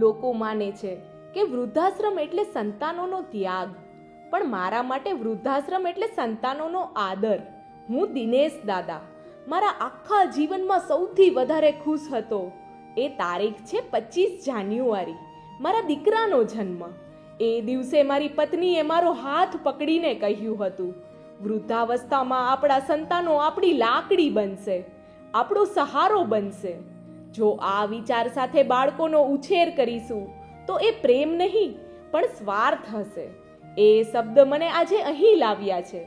લોકો માને છે કે વૃદ્ધાશ્રમ એટલે સંતાનોનો ત્યાગ. પણ મારા માટે વૃદ્ધાશ્રમ એટલે સંતાનોનો આદર. હું દિનેશ દાદા. મારા આખા જીવનમાં સૌથી વધારે ખુશ હતો. એ તારીખ છે પચીસ જાન્યુઆરી, મારા દીકરાનો જન્મ. એ દિવસે મારી પત્નીએ મારો હાથ પકડીને કહ્યું હતું, વૃદ્ધાવસ્થામાં આપણા સંતાનો આપણી લાકડી બનશે, આપણો સહારો બનશે. જો આ વિચાર સાથે બાળકોનો ઉછેર કરીશું, તો એ પ્રેમ નહીં, પણ સ્વાર્થ હશે. એ શબ્દ મને આજે અહીં લાવ્યા છે.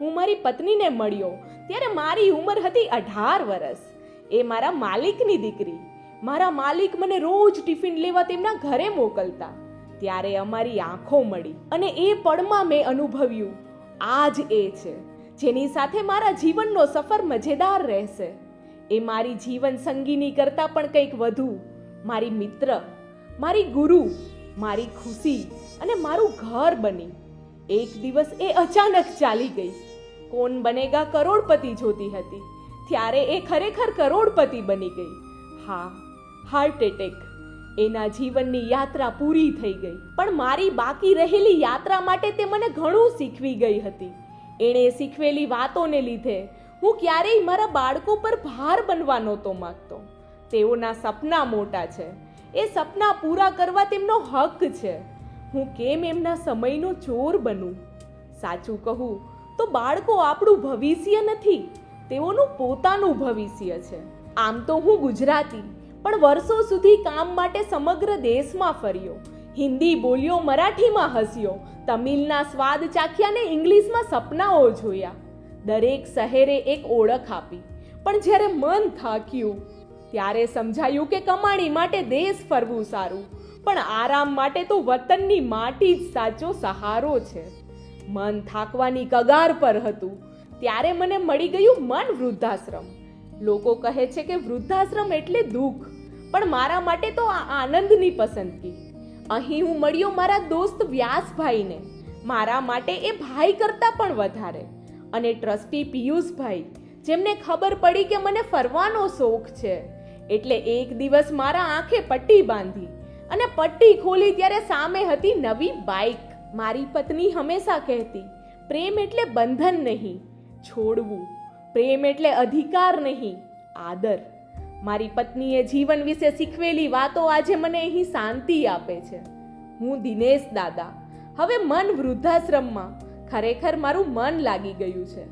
હું મારી પત્નીને મળ્યો, ત્યારે મારી ઉંમર હતી અઢાર વર્ષ એ મારા માલિકની દીકરી. મારા માલિક મને રોજ ટિફિન લેવા તેમના ઘરે મોકલતા. ત્યારે અમારી આંખો મળી અને એ પળમાં મેં અનુભવ્યું આ જ એ છે, જેની સાથે મારા જીવનનો સફર મજેદાર રહેશે. એ મારી જીવન સંગીની કરતાં પણ કંઈક વધુ. મારી મિત્ર, મારી ગુરુ, મારી ખુશી અને મારું ઘર બની. એક દિવસ એ અચાનક ચાલી ગઈ. કોણ બનેગા કરોડપતિ જોતી હતી. ત્યારે એ ખરેખર કરોડપતિ બની ગઈ. હા હાર્ટ એટેક એના જીવનની યાત્રા પૂરી થઈ ગઈ. પણ મારી બાકી રહેલી યાત્રા માટે તે મને ઘણું શીખવી ગઈ હતી. એણે શીખવેલી વાતોને લીધે હું ક્યારેય મારા બાળકો પર ભાર બનવા નહોતો માંગતો. તેઓના સપના મોટા છે. એ સપના પૂરા કરવા તેમનો હક છે. હું કેમ એમના સમયનો ચોર બનું? સાચું કહું તો બાળકો આપણું ભવિષ્ય નથી, તેઓનું પોતાનું ભવિષ્ય છે. આમ તો હું ગુજરાતી, પણ વર્ષો સુધી કામ માટે સમગ્ર દેશમાં ફર્યો. હિન્દી બોલ્યો, મરાઠીમાં હસ્યો, તમિલના સ્વાદ ચાખ્યા ને ઇંગ્લિશમાં સપનાઓ જોયા. દરેક શહેરે એક ઓળખ આપી. પણ જ્યારે મન થાક્યું, ત્યારે સમજાયું કે કમાણી માટે દેશ ફરવું સારું. પણ આરામ માટે તો વતનની માટી જ સાચો સહારો છે. મન થાકવાની કગાર પર હતું. ત્યારે મને મળી ગયું મન વૃદ્ધાશ્રમ. લોકો કહે છે કે વૃદ્ધાશ્રમ એટલે દુઃખ. પણ મારા માટે તો આ આનંદની પસંદગી. અહીં હું મળ્યો મારા દોસ્ત વ્યાસભાઈને. મારા માટે એ ભાઈ કરતાં પણ વધારે. અને ટ્રસ્ટી પિયુષભાઈ, જેમને ખબર પડી કે મને ફરવાનો શોખ છે. એટલે એક દિવસ મારા આંખે પટ્ટી બાંધી અને પટ્ટી ખોલી ત્યારે સામે હતી નવી બાઇક મારી પત્ની હંમેશા કહેતી, પ્રેમ એટલે બંધન નહીં, છોડવું. પ્રેમ એટલે અધિકાર નહીં, આદર. મારી પત્નીએ જીવન વિશે શીખવેલી વાતો આજે મને અહીં શાંતિ આપે છે. હું દિનેશ દાદા. હવે મન વૃદ્ધાશ્રમમાં. ખરેખર મારું મન લાગી ગયું છે.